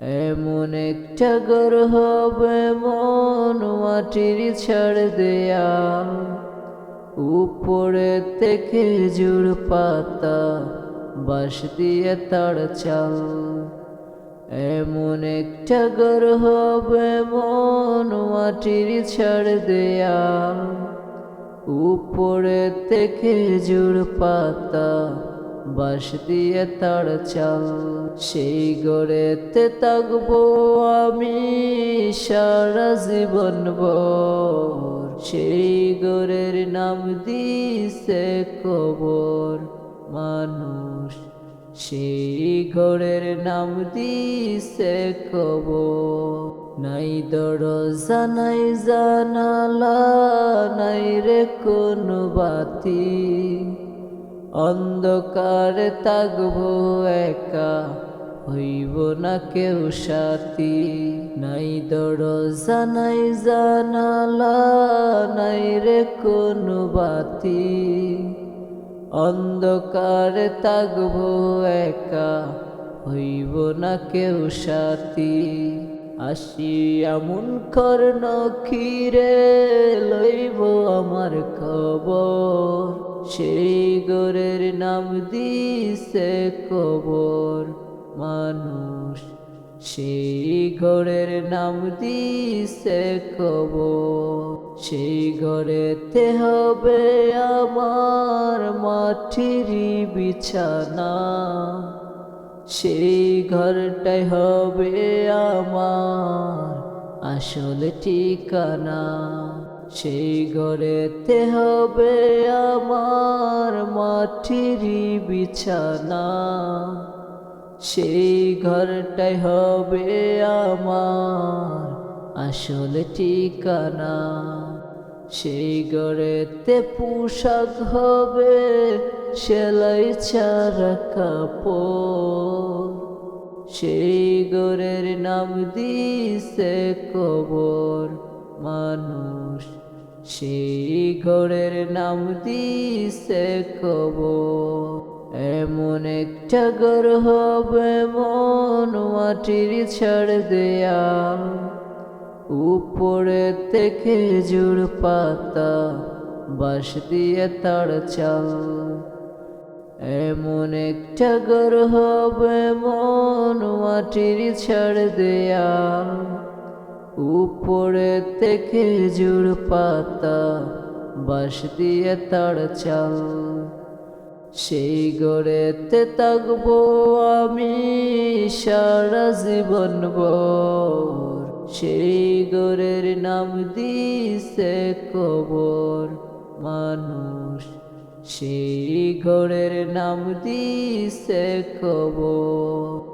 এমন একটা ঘর হবে, মন মাটির ছাড় দেয়া। উপরে থেকে জুড় পাতা, বাঁশ দিয়ে তার চাল। এমন একটা ঘর হবে, মন মাটির ছাড় দেয়া। উপরে থেকে জুড় পাতা বাঁশ দিয়ে তার চাল, সেই গড়েতে থাকব আমি, সারা জীবন সেই গড়ের নাম দিছে কবর, মানুষ। সেই ঘরের নাম দিছে কব নাই দরজা, নাই জানালা, নাই রে কোনো বাতি। অন্ধকারে থাকব একা, হইব না কেউ সাথী। নাই দরজা, নাই জানালা, নাই রে কোনো বাতি। অন্ধকারে থাকব একা, হইব না কেউ সাথী। আসি এমন কর্ণ খিরে লইব আমার খবর। সেই গোরের নাম দিছে কবর মানুষ। সেই ঘরের নাম দিছে কবর। সেই ঘরেতে হবে আমার মাটির বিছানা। সেই ঘরটাই হবে আমার আসল ঠিকানা, সেই ঘরেতে হবে আমার মাটির বিছানা। সেই ঘরটাই হবে আমার আসল ঠিকানা। সেই ঘরেতে পোশাক হবে, সেলাই ছাড়া কাপড়। সেই ঘরের নাম দিছে কবর মানুষ। সেই ঘরের নাম দিছে কবর। এমন একটা ঘর হবে মন মাটির ছাড় দেয়া। উপরে থেকে জুড় পাতা, বাঁশ দিয়ে তার চাল। এমন একটা ঘর হবে, মন মাটির ছাড় দেয়া। উপরে থেকে জুড় পাতা, বাঁশ দিয়ে তার চাল। সেই গড়েতে থাকব আমি, সারা জীবন সেই গড়ের নাম দিছে কবর মানুষ। সেই ঘরের নাম দিছে কবর।